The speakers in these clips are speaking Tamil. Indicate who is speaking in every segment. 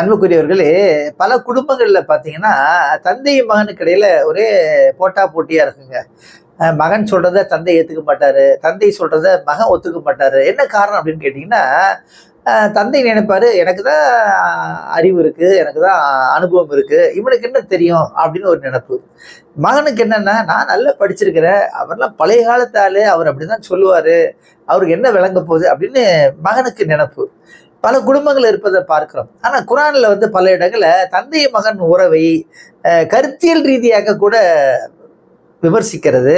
Speaker 1: அன்புக்குரியவர்களே பல குடும்பங்களில் பார்த்தீங்கன்னா தந்தையும் மகனுக்கு இடையில ஒரே போட்டா போட்டியா இருக்குங்க. மகன் சொல்கிறத தந்தை ஏற்றுக்க மாட்டாரு. தந்தை சொல்கிறத மகன் ஒத்துக்க மாட்டாரு. என்ன காரணம் அப்படின்னு கேட்டீங்கன்னா தந்தை நினைப்பாரு எனக்கு தான் அறிவு இருக்கு எனக்கு தான் அனுபவம் இருக்கு இவனுக்கு என்ன தெரியும்? அப்படின்னு ஒரு நினைப்பு. மகனுக்கு என்னன்னா நான் நல்லா படிச்சிருக்கிறேன் அவர்லாம் பழைய காலத்து ஆளு அவர் அப்படிதான் சொல்லுவாரு அவருக்கு என்ன விளங்க போகுது? அப்படின்னு மகனுக்கு நினைப்பு. பல குடும்பங்கள் இருப்பதை பார்க்கிறோம். ஆனால் குரானில் வந்து பல இடங்களில் தந்தை மகன் உறவை கருத்தியல் ரீதியாக கூட விமர்சிக்கிறது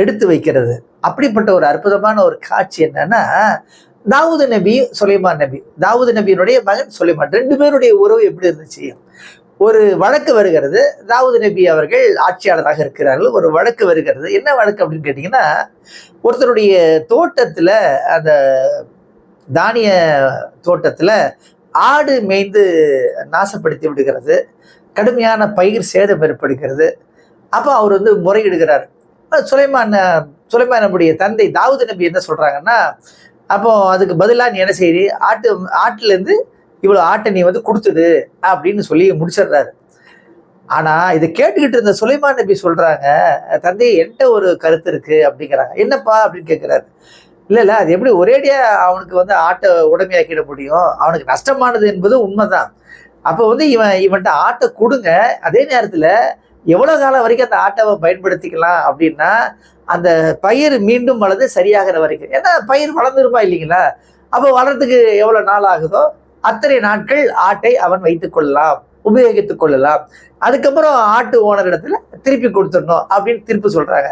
Speaker 1: எடுத்து வைக்கிறது. அப்படிப்பட்ட ஒரு அற்புதமான ஒரு காட்சி என்னன்னா தாவூது நபி சுலைமான் நபி. தாவூது நபியினுடைய மகன் சுலைமான். ரெண்டு பேருடைய உறவு எப்படி இருந்துச்சு? ஒரு வழக்கு வருகிறது. தாவூது நபி அவர்கள் ஆட்சியாளராக இருக்கிறார்கள். ஒரு வழக்கு வருகிறது. என்ன வழக்கு அப்படின்னு கேட்டிங்கன்னா ஒருத்தருடைய தோட்டத்தில் அந்த தானிய தோட்டத்தில் ஆடு மேய்ந்து நாசப்படுத்தி விடுகிறது. கடுமையான பயிர் சேதம் ஏற்படுகிறது. அப்போ அவர் வந்து முறையிடுகிறார். சுலைமான் சுலைமான் நம்முடைய தந்தை தாவூது நபி என்ன சொல்கிறாங்கன்னா அப்போ அதுக்கு பதிலாக நீ என்ன செய்றி? ஆட்டு ஆட்டுலேருந்து இவ்வளோ ஆட்டை நீ வந்து கொடுத்துடு அப்படின்னு சொல்லி முடிச்சிடுறாரு. ஆனால் இதை கேட்டுக்கிட்டு இருந்த சுலைமான் நபி சொல்கிறாங்க தந்தை என்கிட்ட ஒரு கருத்து இருக்குது அப்படிங்கிறாங்க. என்னப்பா அப்படின்னு கேட்குறாரு இல்லை இல்லை அது எப்படி ஒரேடியாக அவனுக்கு வந்து ஆட்டை உடமையாக்கிட முடியும்? அவனுக்கு நஷ்டமானது என்பது உண்மைதான். அப்போ வந்து இவன் இவன்கிட்ட ஆட்டை கொடுங்க. அதே நேரத்தில் எவ்வளோ காலம் வரைக்கும் அந்த ஆட்டை பயன்படுத்திக்கலாம் அப்படின்னா அந்த பயிர் மீண்டும் வளர்ந்து சரியாகிற வரைக்கும். ஏன்னா பயிர் வளர்ந்துருமா இல்லைங்களா? அப்போ வளர்றதுக்கு எவ்வளோ நாள் ஆகுதோ அத்தனை நாட்கள் ஆட்டை அவன் வைத்துக்கொள்ளலாம் உபயோகித்துக் கொள்ளலாம். அதுக்கப்புறம் ஆட்டு ஓனர் இடத்துல திருப்பி கொடுத்துடணும் அப்படின்னு தீர்ப்பு சொல்றாங்க.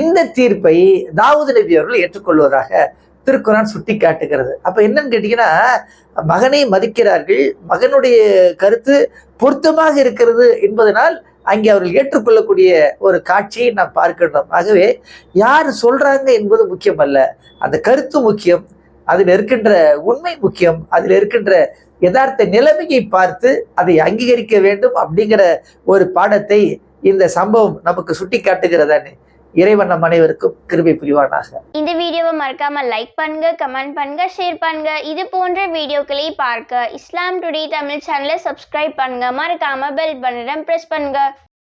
Speaker 1: இந்த தீர்ப்பை தாவூது நபி அவர்கள் ஏற்றுக்கொள்வதாக திருக்குறான் சுட்டி காட்டுகிறது அப்ப என்னன்னு கேட்டீங்கன்னா மகனை மதிக்கிறார்கள் மகனுடைய கருத்து பொருத்தமாக இருக்கிறது என்பதனால் அங்கே அவர்கள் ஏற்றுக்கொள்ளக்கூடிய ஒரு காட்சியை நாம் பார்க்கின்றோம். ஆகவே யார் சொல்றாங்க என்பது முக்கியம் அல்ல அந்த கருத்து முக்கியம் அதில் இருக்கின்ற உண்மை முக்கியம் அதில் இருக்கின்ற யதார்த்த நிலைமையை பார்த்து அதை அங்கீகரிக்க வேண்டும் அப்படிங்கிற ஒரு பாடத்தை இந்த சம்பவம் நமக்கு சுட்டி காட்டுகிறதானே இறைவன் நம் அனைவருக்கும் கிருபை புரிவானாக.
Speaker 2: இந்த வீடியோவை மறக்காம லைக் பண்ணுங்க கமெண்ட் பண்ணுங்க ஷேர் பண்ணுங்க. இது போன்ற வீடியோக்களை பார்க்க இஸ்லாம் டுடே தமிழ் சேனலை சப்ஸ்கிரைப் பண்ணுங்க. மறக்காம பெல் பட்டனை பிரஸ் பண்ணுங்க.